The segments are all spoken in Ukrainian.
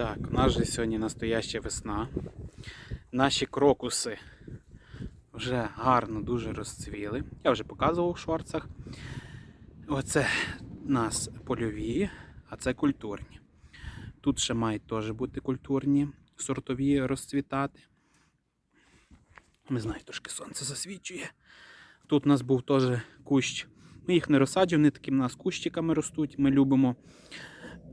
Так, у нас же сьогодні настояща весна. Наші крокуси вже гарно дуже розцвіли. Я вже показував в шорцах. Оце у нас польові, а це культурні. Тут ще мають теж бути культурні, сортові розцвітати. Не знаю, трошки сонце засвічує. Тут у нас був теж кущ. Ми їх не розсаджуємо, вони такими у нас кущиками ростуть, ми любимо.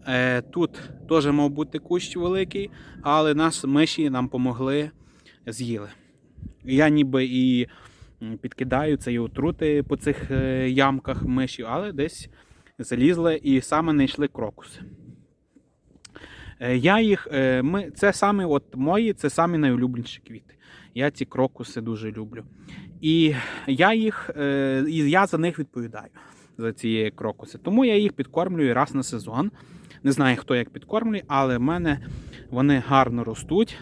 Е, Тут теж мав бути кущ великий, але нас миші нам помогли, з'їли. Я ніби і підкидаю це отрути по цих е, ямках миші, але десь залізли і саме знайшли крокуси. Е, Я їх, ми, це саме от мої, це самі найулюбленіші квіти. Я ці крокуси дуже люблю. І я їх, і я за них відповідаю за ці крокуси. Тому я їх підкормлюю раз на сезон. Не знаю, хто як підкормлює, але в мене вони гарно ростуть.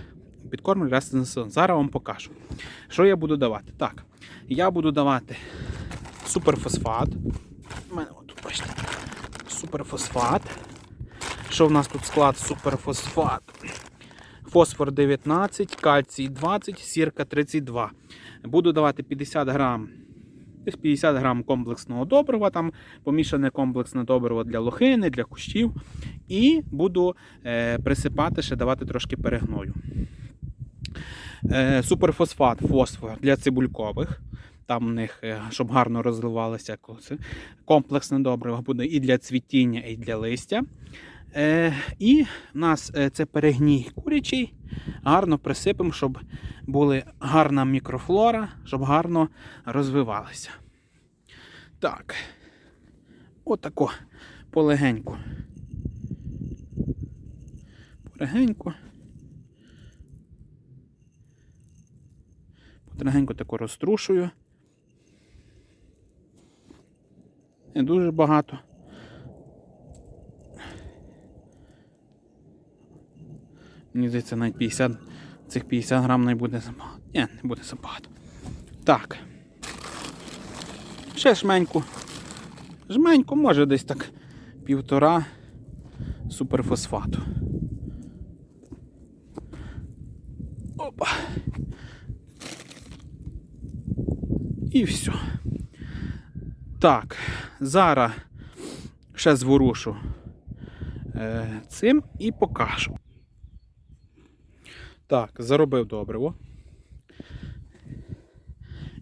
Підкормлюю раз на сезон. Зараз вам покажу. Що я буду давати? Так, я буду давати суперфосфат. У мене от бачите. Суперфосфат. Що в нас тут склад суперфосфат? Фосфор 19, кальцій 20, сірка 32. Буду давати 50 грам, десь 50 грам комплексного добрива, там помішане комплексне добриво для лохини, для кущів. І буду е, присипати, ще давати трошки перегною. Е, суперфосфат, фосфор для цибулькових. Там у них, е, щоб гарно розливалося. Комплексне добриво буде і для цвітіння, і для листя. Е, і в нас е, це перегній курячий. Гарно присипемо, щоб була гарна мікрофлора, щоб гарно розвивалася. Так. Отако полегеньку. Полегеньку. Полегеньку тако розтрушую. Не дуже багато. Мені здається, навіть 50, цих 50 грам не буде забагато. Ні, не буде забагато. Так. Ще жменьку. Жменьку, може десь так півтора суперфосфату. Опа. І все. Так, зараз ще зворушу е, цим і покажу. Так, заробив добриво.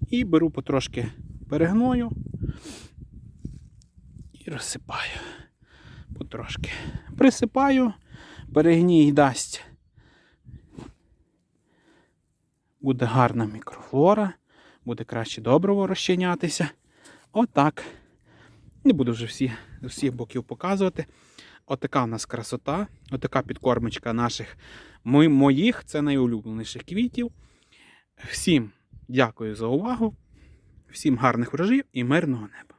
І беру потрошки перегною і розсипаю. Потрошки. Присипаю, перегній дасть. Буде гарна мікрофлора, буде краще добриво розчинятися. Отак. Не буду вже всі, всіх боків показувати. Отака у нас красота, отака підкормочка наших моїх, це найулюбленіших квітів. Всім дякую за увагу, всім гарних врожів і мирного неба.